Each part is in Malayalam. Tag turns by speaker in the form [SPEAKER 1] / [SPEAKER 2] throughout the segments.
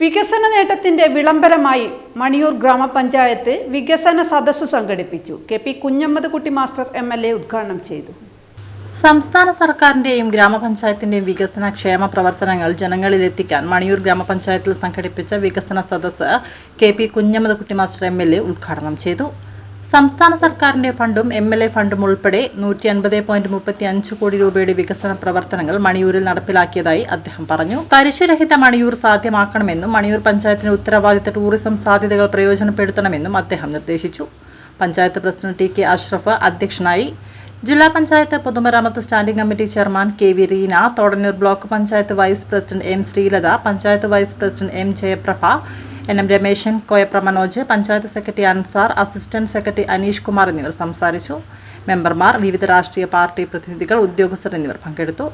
[SPEAKER 1] വികസന നേട്ടത്തിന്റെ വിളംബരമായി മണിയൂർ ഗ്രാമപഞ്ചായത്ത് വികസന സദസ്സ് സംഘടിപ്പിച്ചു. കെ പി കുഞ്ഞമ്മദ് കുട്ടി മാസ്റ്റർ എം എൽ എ ഉദ്ഘാടനം ചെയ്തു.
[SPEAKER 2] സംസ്ഥാന സർക്കാരിന്റെയും ഗ്രാമപഞ്ചായത്തിന്റെയും വികസന ക്ഷേമ പ്രവർത്തനങ്ങൾ ജനങ്ങളിലെത്തിക്കാൻ മണിയൂർ ഗ്രാമപഞ്ചായത്തിൽ സംഘടിപ്പിച്ച വികസന സദസ്സ് K P Kunhammad master M L A ഉദ്ഘാടനം ചെയ്തു. സംസ്ഥാന സർക്കാരിന്റെ ഫണ്ടും എം എൽ എ ഫണ്ടും ഉൾപ്പെടെ നൂറ്റി അൻപത് പോയിന്റ് മുപ്പത്തി അഞ്ച് കോടി രൂപയുടെ വികസന പ്രവർത്തനങ്ങൾ മണിയൂരിൽ നടപ്പിലാക്കിയതായി അദ്ദേഹം പറഞ്ഞു. തരിശുരഹിത മണിയൂർ സാധ്യമാക്കണമെന്നും മണിയൂർ പഞ്ചായത്തിന് ഉത്തരവാദിത്ത ടൂറിസം സാധ്യതകൾ പ്രയോജനപ്പെടുത്തണമെന്നും അദ്ദേഹം നിർദ്ദേശിച്ചു. Panchayat president T K Ashraf അധ്യക്ഷനായി ജില്ലാ പഞ്ചായത്ത് പൊതുമരാമത്ത് standing committee chairman K V Reena Thodannur block panchayat vice president M Sreelatha panchayat vice president M Jayaprabha N M Rameshan Koyapra Manoj panchayat secretary Ansar assistant secretary Aneesh Kumar എന്നിവർ സംസാരിച്ചു. മെമ്പർമാർ വിവിധ രാഷ്ട്രീയ പാർട്ടി പ്രതിനിധികൾ ഉദ്യോഗസ്ഥർ എന്നിവർ പങ്കെടുത്തു.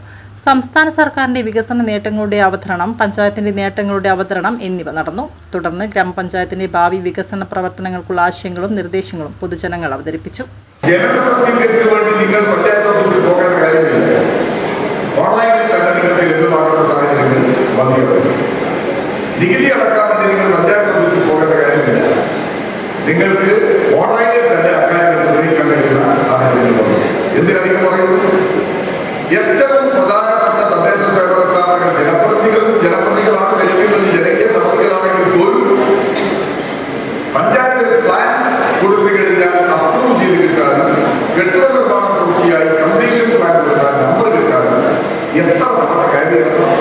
[SPEAKER 2] സംസ്ഥാന സർക്കാരിന്റെ വികസന നേട്ടങ്ങളുടെ അവതരണം പഞ്ചായത്തിന്റെ നേട്ടങ്ങളുടെ അവതരണം എന്നിവ നടന്നു. തുടർന്ന് ഗ്രാമപഞ്ചായത്തിന്റെ ഭാവി വികസന പ്രവർത്തനങ്ങൾക്കുള്ള ആശയങ്ങളും നിർദ്ദേശങ്ങളും പൊതുജനങ്ങൾ അവതരിപ്പിച്ചു.
[SPEAKER 3] ജനന സർട്ടിഫിക്കറ്റിന് വേണ്ടി നിങ്ങൾ പഞ്ചായത്ത് ഓഫീസിൽ പോകേണ്ട കാര്യമില്ല. ഓൺലൈനിൽ തന്നെ നിങ്ങൾക്ക് ലഭ്യമാകുന്ന സാഹചര്യങ്ങൾ വന്നിട്ടുണ്ട് നികുതി അടക്കാൻ നിങ്ങൾ പഞ്ചായത്ത് ഓഫീസിൽ പോകേണ്ട കാര്യമില്ല. നിങ്ങൾക്ക് ഓൺലൈനിൽ തന്നെ അക്കാര്യങ്ങൾ നിർവഹിക്കാൻ കഴിയുന്ന സാഹചര്യങ്ങൾ എന്തിനധികം പറയുന്നു കെട്ടിട നിർമ്മാണം പൂർത്തിയായി കമ്പീഷൻ പ്ലാൻ കൊടുത്താൽ നമ്പർ കിട്ടാനും എത്ര തവണ കാര്യമാണ്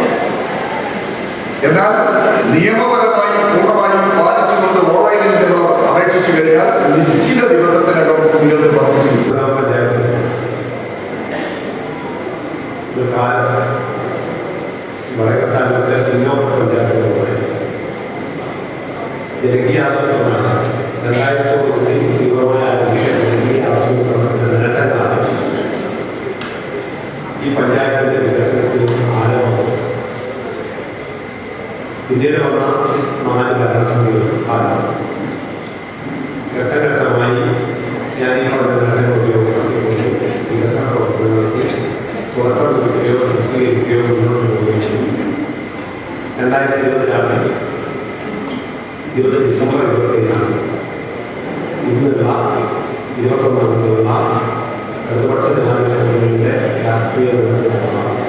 [SPEAKER 3] എന്നാൽ നിയമപരമായി പൂർണ്ണമായും പാലിച്ചുകൊണ്ട് ഓൺലൈനിൽ നിങ്ങൾ അപേക്ഷിച്ചു കഴിഞ്ഞാൽ നിശ്ചിത ദിവസത്തിനകം നിങ്ങൾക്ക് പറഞ്ഞു
[SPEAKER 4] ഗ്രാമപഞ്ചായത്ത് ഒരു കാലത്ത് വളരെ താലൂക്കിലെ പിന്നോക്ക പഞ്ചായത്തുകളുമായി ജനകീയ ആസൂത്രണമാണ് രണ്ടായിരത്തോടുകൂടി തീവ്രമായ ഇന്ത്യയുടെ വന്ന നാല് ഭരണസമിതികൾ കാലം ഘട്ടഘട്ടമായി ഞാൻ ഈ പറഞ്ഞ ഘട്ടം ഉപയോഗപ്പെടുത്തുകയും വികസന പ്രവർത്തനങ്ങൾക്ക് തുടക്കം ഉപയോഗപ്പെടുത്തുകയും ഉപയോഗം രണ്ടായിരത്തി ഇരുപതിലാണ് ഇരുപത് ഡിസംബർ ഇരുപത്തേഴാണ് ഇന്നുള്ള ഇരുപത്തൊന്നാം തീയതിയുള്ള ഇടതുപക്ഷ ജനാധിപത്യങ്ങളുടെ രാഷ്ട്രീയ നേതൃത്വമാണ്